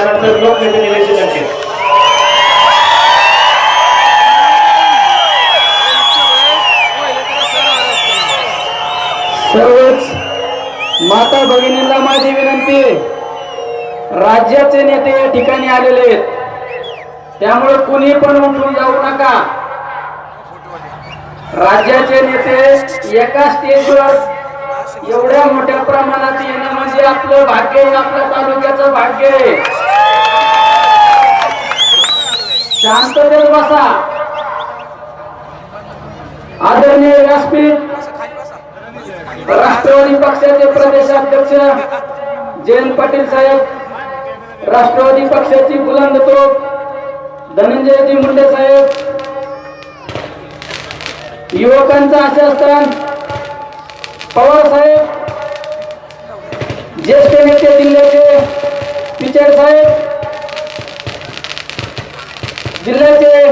त्यानंतर लोकनेते निलेश लंके सर्वच माता भगिनींना माझी विनंती आहे. राज्याचे नेते या ठिकाणी आलेले आहेत. त्यामुळे कुणी पण उठून जाऊ नका. राज्याचे नेते एका स्टेजवर एवढ्या मोठ्या प्रमाणात येणं म्हणजे आपलं भाग्य आहे आपल्या तालुक्याचं भाग्य आहे. शांततेत बसा. आदरणीय व्यासपीठ राष्ट्रवादी पक्षाचे प्रदेशाध्यक्ष जयंत पाटील साहेब राष्ट्रवादी पक्षाची बुलंद तोप धनंजयजी मुंडे साहेब युवकांचं आशास्थान पवार साहेब ज्येष्ठ नेते जिल्ह्याचे पिचड साहेब जिल्ह्याचे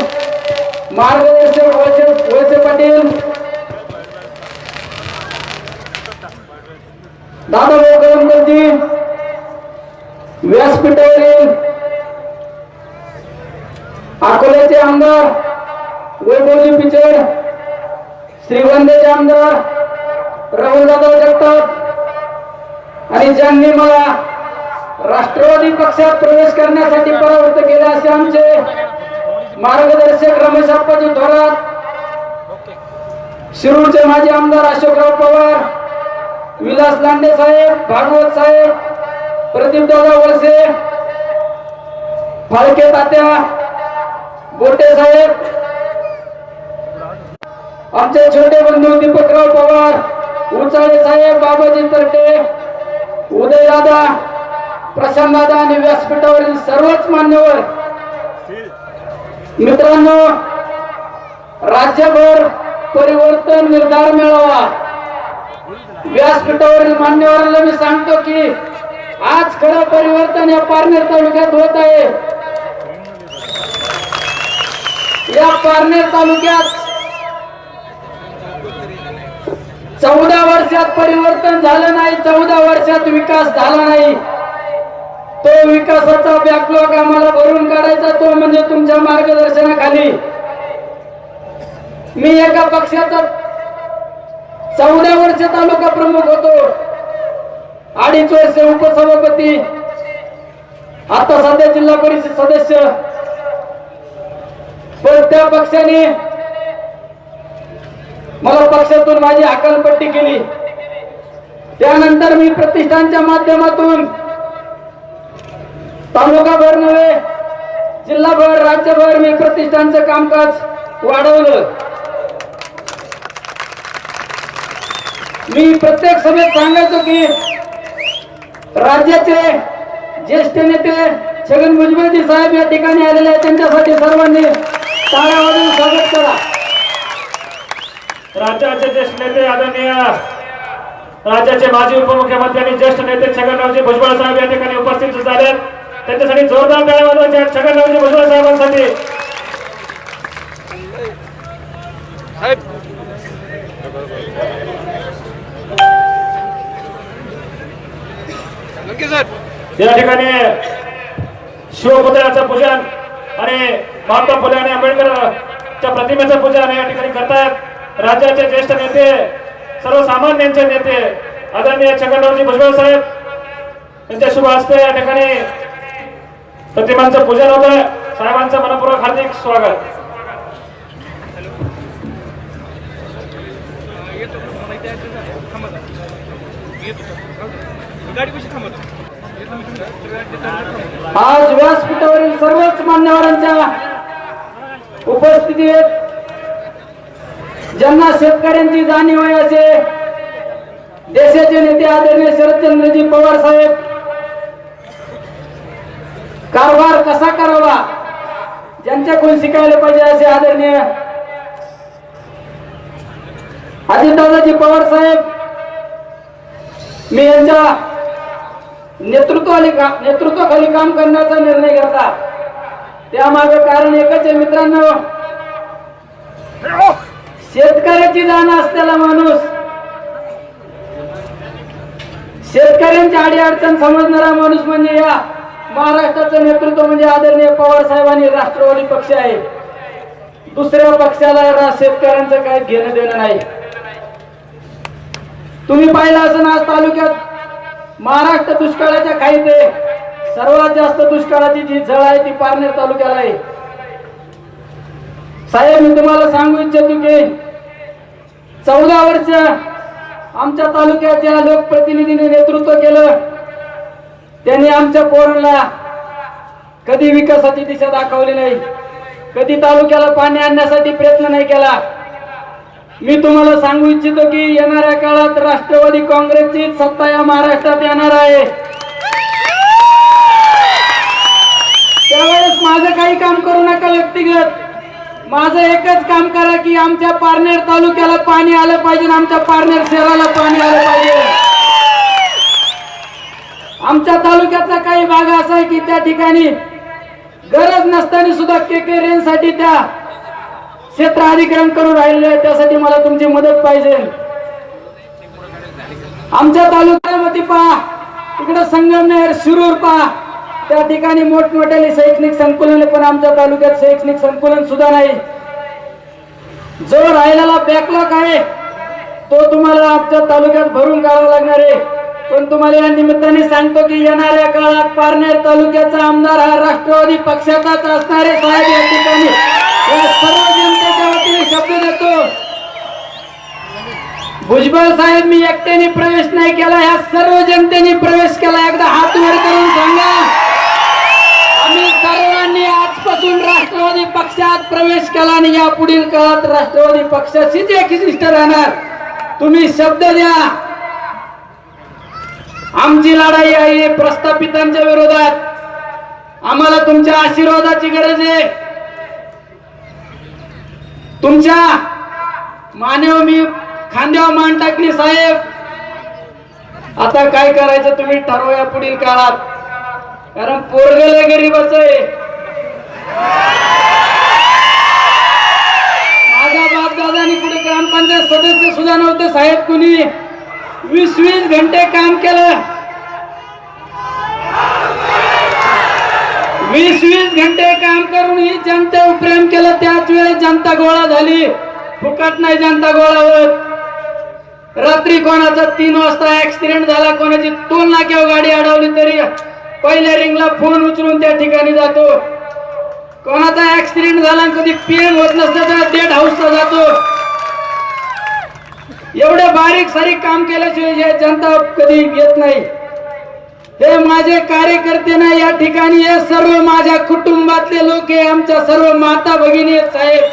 मार्गदर्शक वळसे वळसे पाटील दादाभाऊ कळमकरजी व्यासपीठावरील अकोल्याचे आमदार वैभवजी पिचड श्रीगोंद्याचे आमदार राहुल जाधव जगताप आणि ज्यांनी मला राष्ट्रवादी पक्षात प्रवेश करण्यासाठी परावृत्त केले असे आमचे मार्गदर्शक रमेश अप्पाजी थोरात शिरूरचे माजी आमदार अशोकराव पवार विलास लांडे साहेब भागवत साहेब प्रदीप दादा वळसे फाळके तात्या गोटे साहेब आमचे छोटे बंधू दीपकराव पवार उचाळे साहेब बाबाजी तरटे उदयदादा प्रशांत दादा आणि व्यासपीठावरील सर्वच मान्यवर मित्रांनो राज्यभर परिवर्तन निर्धार मिळावा. व्यासपीठावरील मान्यवरांना मी सांगतो की आज खरं परिवर्तन या पारनेर तालुक्यात होत आहे. या पारनेर तालुक्यात चौदा वर्षात परिवर्तन झालं नाही चौदा वर्षात विकास झाला नाही. तो विकासाचा बॅकलॉग आम्हाला भरून काढायचा तो म्हणजे तुमच्या मार्गदर्शनाखाली. मी एका पक्षाचा चौदा वर्ष तालुका प्रमुख होतो. अडीच वर्ष उपसभापती. आता सध्या जिल्हा परिषद सदस्य. पण त्या पक्षाने मला पक्षातून माझी हकालपट्टी केली. त्यानंतर मी प्रतिष्ठानच्या माध्यमातून तालुकाभर नव्हे जिल्हाभर राज्यभर मी प्रतिष्ठानचं कामकाज वाढवलं. मी प्रत्येक सभेत सांगायचो की राज्याचे ज्येष्ठ नेते छगन भुजबळजी साहेब या ठिकाणी आलेले आहेत. त्यांच्यासाठी सर्वांनी टाळ्या वाजून स्वागत करा. राज्याचे ज्येष्ठ नेते आदरणीय राज्याचे माजी उपमुख्यमंत्री आणि ज्येष्ठ नेते छगनरावजी भुजबळ साहेब या ठिकाणी उपस्थित झाले त्यांच्यासाठी जोरदार टाळ्या वाजवायच्या आहेत. छगनरावजी भुजबळ साहेबांसाठी. या ठिकाणी शिवपुतळ्याचं पूजन आणि महात्मा फुले आणि आंबेडकरच्या प्रतिमेचं पूजन या ठिकाणी करतायत. राज्याचे ज्येष्ठ नेते सर्वसामान्यांचे नेते आदरणीय छगनरावजी भुजबळ साहेब यांच्या शुभ हस्ते या ठिकाणी प्रतिमांचं पूजन होतं. साहेबांचं मनपूर्वक हार्दिक स्वागत. आज व्यासपीठावरील सर्वच मान्यवरांच्या उपस्थितीत ज्यांना शेतकऱ्यांची जाणीव आहे असे देशाचे नेते आदरणीय शरदचंद्रजी पवार साहेब कारभार कसा करावा? ज्यांच्याकडून शिकायला पाहिजे असे आदरणीय अजितदादाजी पवार साहेब मी यांच्या नेतृत्वाली का नेतृत्वाखाली काम करण्याचा निर्णय घेतला. त्यामागे कारण एकच आहे मित्रांनो. शेतकऱ्याची जाण असलेला माणूस शेतकऱ्यांची आडी अडचण समजणारा माणूस म्हणजे या. महाराष्ट्राचं नेतृत्व म्हणजे आदरणीय पवार साहेबांनी राष्ट्रवादी पक्ष आहे. दुसऱ्या पक्षाला शेतकऱ्यांचं काय घेणं देणं नाही. तुम्ही पाहिलं असं आज तालुक्यात महाराष्ट्र दुष्काळाच्या खाईत. आहे सर्वात जास्त दुष्काळाची जी झळ आहे ती पारनेर तालुक्याला आहे. साहेब मी तुम्हाला सांगू इच्छितो की चौदा वर्ष आमच्या तालुक्याच्या लोकप्रतिनिधीने नेतृत्व केलं. त्यांनी आमच्या पोरांना कधी विकासाची दिशा दाखवली नाही कधी तालुक्याला पाणी आणण्यासाठी प्रयत्न नाही केला. मी तुम्हाला सांगू इच्छितो की येणाऱ्या काळात राष्ट्रवादी काँग्रेसची सत्ता या महाराष्ट्रात येणार आहे. त्यावेळेस माझं काही काम करू नका व्यक्तिगत. माझं एकच काम करा की आमच्या पारनेर तालुक्याला पाणी आलं पाहिजे आमच्या पारनेर शहराला पाणी आलं पाहिजे. आमच्या तालुक्यातला काही भाग असा आहे की त्या ठिकाणी गरज नसताना सुद्धा के के रेंजसाठी त्या क्षेत्र अधिग्रहण करून राहिले त्यासाठी मला तुमची मदत पाहिजे. आमच्या तालुक्यामध्ये पहा तिकडे संगमनेर शिरूर पहा. त्या ठिकाणी मोठमोठ्याने शैक्षणिक संकुलन पण आमच्या तालुक्यात शैक्षणिक संकुलन सुद्धा नाही. जो राहिलेला बॅकलॉग आहे तो तुम्हाला आमच्या तालुक्यात भरून काढावा लागणार आहे. पण तुम्हाला या निमित्ताने सांगतो की येणाऱ्या काळात पारनेर तालुक्याचा आमदार हा राष्ट्रवादी पक्षाचाच असणारे साहेब या ठिकाणी. या सर्व जनतेच्या वतीने शब्द देतो. भुजबळ साहेब मी एकट्याने प्रवेश नाही केला ह्या सर्व जनतेने प्रवेश केला. एकदा हात वर करून सांगा. आम्ही सर्वांनी आजपासून राष्ट्रवादी पक्षात प्रवेश केला आणि या पुढील काळात राष्ट्रवादी पक्षाशीच एक राहणार. तुम्ही शब्द द्या. आमची लढाई आहे प्रस्थापितांच्या विरोधात. आम्हाला तुमच्या आशीर्वादाची गरज आहे. तुमच्या मानेव मी खांद्यावर मान टाकली साहेब. आता काय करायचं तुम्ही ठरवूया पुढील काळात. कारण पोरगल गरीबच आहे. माझा बाप दादानी पुढे ग्रामपंचायत सदस्य सुद्धा नव्हते साहेब कुणी. वीस वीस घंटे काम केलं. वीस वीस घंटे काम करून ही जनतेवर प्रेम केलं. त्याच वेळेस जनता गोळा झाली. फुकट नाही जनता गोळा होत. रात्री कोणाचा तीन वाजता ऍक्सिडेंट झाला कोणाची टोल नाक्यावर गाडी अडवली तरी पहिल्या रिंगला फोन उचलून त्या ठिकाणी जातो. कोणाचा ऍक्सिडेंट झाला कधी पीएम होत नसतं तर डेट हाऊसला जातो. एवढे बारीक सारीक काम केल्याशिवाय हे जनता कधी घेत नाही. हे माझे कार्यकर्ते ना या ठिकाणी हे सर्व माझ्या कुटुंबातले लोक हे आमच्या सर्व माता भगिनी साहेब.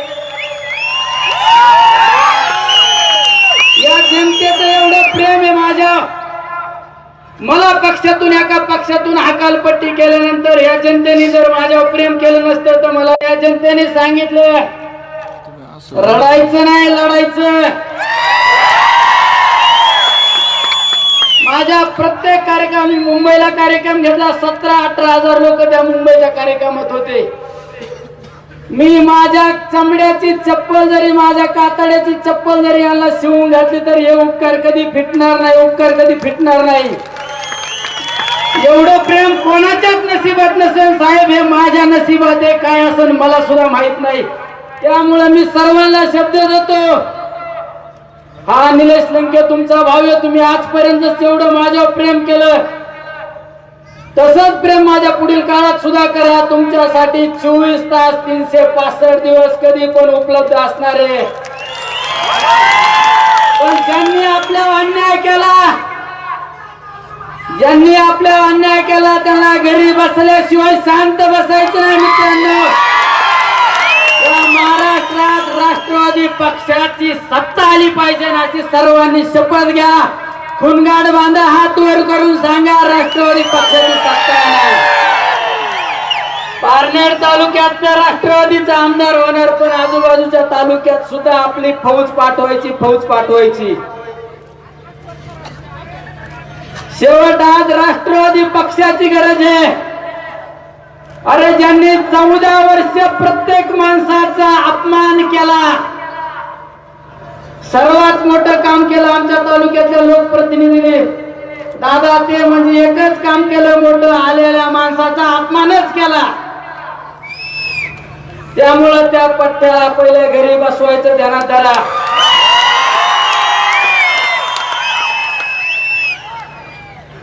या जनतेचं एवढं प्रेम आहे माझ्या. मला पक्षातून एका पक्षातून हकालपट्टी केल्यानंतर या जनतेने जर माझ्यावर प्रेम केलं नसतं तर मला या जनतेने सांगितलं रडायचं नाही लढायचं. माझ्या प्रत्येक कार्यक्रम मी मुंबईला कार्यक्रम घेतला सतरा अठरा हजार लोक त्या मुंबईच्या कार्यक्रमात होते. मी माझ्या चमड्याची चप्पल जरी माझ्या कातड्याची चप्पल जरी यांना शिवून घातली तर हे उपकार कधी फिटणार नाही उपकार कधी फिटणार नाही. एवढं प्रेम कोणाच्याच नशिबात नसेल साहेब हे माझ्या नशिबात आहे काय असेल मला सुद्धा माहीत नाही. त्यामुळे मी सर्वांना शब्द देतो हा निलेश लंके तुमचा भाव आहे. तुम्ही आजपर्यंत जेवढं माझ्यावर प्रेम केलं तसंच प्रेम माझ्या पुढील काळात सुद्धा करा. तुमच्यासाठी चोवीस तास तीनशे पासष्ट दिवस कधी पण उपलब्ध असणार आहे. पण ज्यांनी आपल्यावर अन्याय केला ज्यांनी आपल्या अन्याय केला त्यांना घरी बसल्याशिवाय शांत बसायचं नाही मित्रांनो. महाराष्ट्रात राष्ट्रवादी पक्षाची सत्ता आली पाहिजे याची सर्वांनी शपथ घ्या. खुनगाड बांधा हात वर करून सांगा राष्ट्रवादी पक्षाची सत्ता पारनेर तालुक्यात राष्ट्रवादीचा आमदार होणार पण आजूबाजूच्या तालुक्यात सुद्धा आपली फौज पाठवायची फौज पाठवायची. शेवट आज राष्ट्रवादी पक्षाची गरज आहे. अरे ज्यांनी चौदा वर्ष प्रत्येक माणसाचा अपमान केला सर्वात मोठं काम केलं आमच्या तालुक्यातल्या लोकप्रतिनिधीने. दादा ते म्हणजे एकच काम केलं मोठं आलेल्या माणसाचा अपमानच केला. त्यामुळं त्या पट्ट्याला पहिले घरी बसवायचं ध्यानात धरा.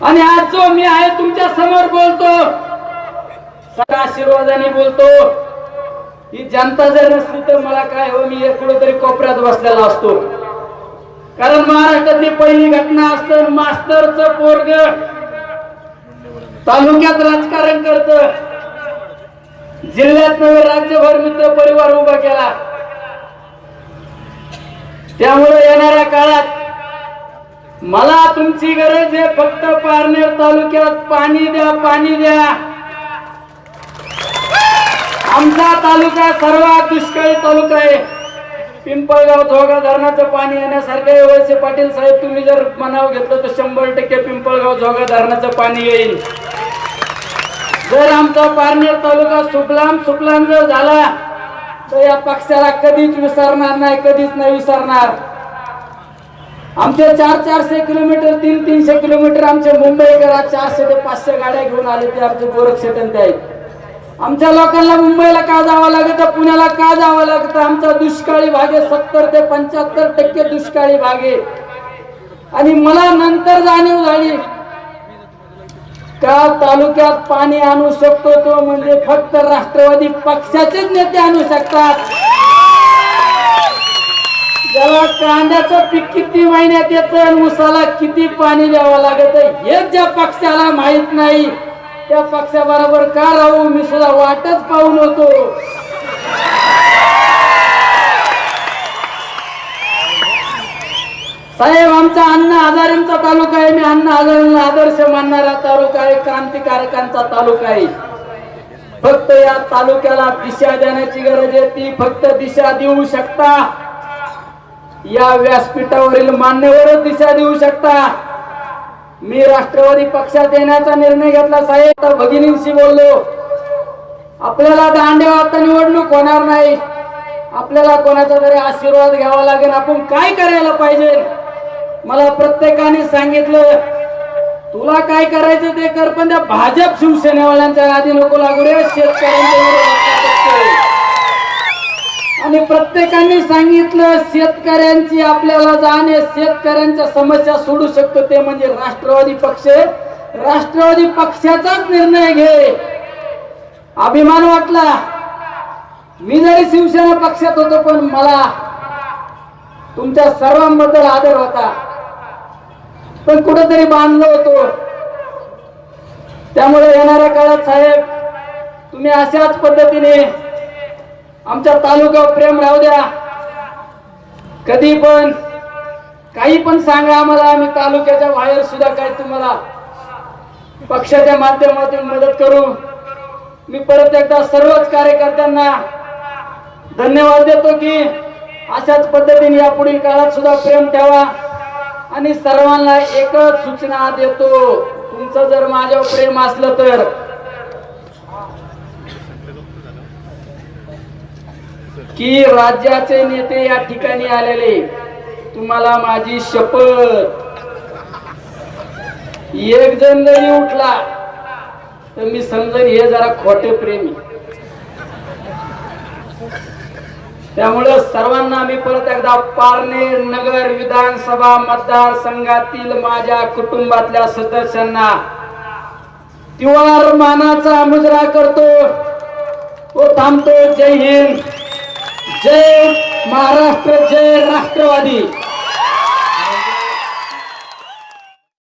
आणि आज जो मी आहे तुमच्यासमोर बोलतो. सगळ्या आशीर्वादाने बोलतो. ही जनता जर नसली तर मला काय हो मी कुठेतरी कोपऱ्यात बसलेला असतो. कारण महाराष्ट्रातली पहिली घटना असतं मास्तरचं पोरग तालुक्यात राजकारण करत. जिल्ह्यात नव्हे राज्यभर मित्र परिवार उभा केला. त्यामुळे येणाऱ्या काळात मला तुमची गरज आहे फक्त पारनेर तालुक्यात पाणी द्या पाणी द्या. आमचा तालुका सर्वात दुष्काळी तालुका आहे. पिंपळगाव धोगा धरणाचं पाणी येण्यासारखं आहे. वळसे पाटील साहेब तुम्ही जर मनाव घेतलं तर शंभर टक्के पिंपळगाव धोगा धरणाचं पाणी येईल. जर आमचा पारनेर तालुका सुकलाम सुकलाम जर झाला तर या पक्षाला कधीच विसरणार नाही कधीच नाही विसरणार. आमचे चार चारशे किलोमीटर तीन तीनशे किलोमीटर आमचे मुंबईकर चारशे ते पाचशे गाड्या घेऊन आले ते आमचे गोरक्षेतन आहेत. आमच्या लोकांना मुंबईला का जावं लागतं? पुण्याला का जावं लागतं? आमचा दुष्काळी भाग आहे सत्तर ते पंच्याहत्तर टक्के दुष्काळी भाग आहे. आणि मला नंतर जाणीव झाली का तालुक्यात पाणी आणू शकतो तो म्हणजे फक्त राष्ट्रवादी पक्षाचेच नेते आणू शकतात. ज्याला कांद्याचं पीक किती महिन्यात येतं आणि उसाला किती पाणी द्यावं लागत हेच ज्या पक्षाला माहीत नाही त्या पक्षाबरोबर का राहू? मी सुद्धा वाटच पाहून होतो. साहेब आमचा अण्णा हजारेंचा तालुका आहे. मी अण्णा हजारेंना आदर्श मानणारा तालुका आहे. क्रांतिकारकांचा तालुका आहे. फक्त या तालुक्याला दिशा देण्याची गरज आहे. ती फक्त दिशा देऊ शकता. या व्यासपीठावरील मान्यवरच दिशा देऊ शकता. मी राष्ट्रवादी पक्षात येण्याचा निर्णय घेतला साहेब. तर भगिनींशी बोललो. आपल्याला दांड्या आता निवडणूक होणार नाही. आपल्याला कोणाचा तरी आशीर्वाद घ्यावा लागेल. आपण काय करायला पाहिजे? मला प्रत्येकाने सांगितलं तुला काय करायचं ते कर पण त्या भाजप शिवसेनेवाल्यांच्या आधी नको लागू रे. शेतकऱ्यांच्या आणि प्रत्येकाने सांगितलं शेतकऱ्यांची आपल्याला जाणे शेतकऱ्यांच्या समस्या सोडू शकतो ते म्हणजे राष्ट्रवादी पक्ष. राष्ट्रवादी पक्षाचाच निर्णय घे. अभिमान वाटला. मी जरी शिवसेना पक्षात होतो पण मला तुमच्या सर्वांबद्दल आदर होता. पण कुठेतरी बांधलो होतो. त्यामुळे येणाऱ्या काळात साहेब तुम्ही अशाच पद्धतीने आमच्या तालुक्यावर प्रेम राहू द्या. कधी पण काही पण सांगा आम्हाला आम्ही तालुक्याच्या बाहेर सुद्धा काय तुम्हाला पक्षाच्या माध्यमातून मदत करू. मी परत एकदा सर्वच कार्यकर्त्यांना धन्यवाद देतो की अशाच पद्धतीने या पुढील काळात सुद्धा प्रेम ठेवा आणि सर्वांना एकच सूचना देतो. तुमचं जर माझ्यावर प्रेम असलं तर की राज्याचे नेते या ठिकाणी आलेले. तुम्हाला माझी शपथ. एक जण जरी उठला तर मी समजेन हे जरा खोटे प्रेमी. त्यामुळे सर्वांना मी परत एकदा पारनेर नगर विधानसभा मतदारसंघातील माझ्या कुटुंबातल्या सदस्यांना तिवार मानाचा मुजरा करतो. तो थांबतो. जय हिंद. जय महाराष्ट्र जय राष्ट्रवादी.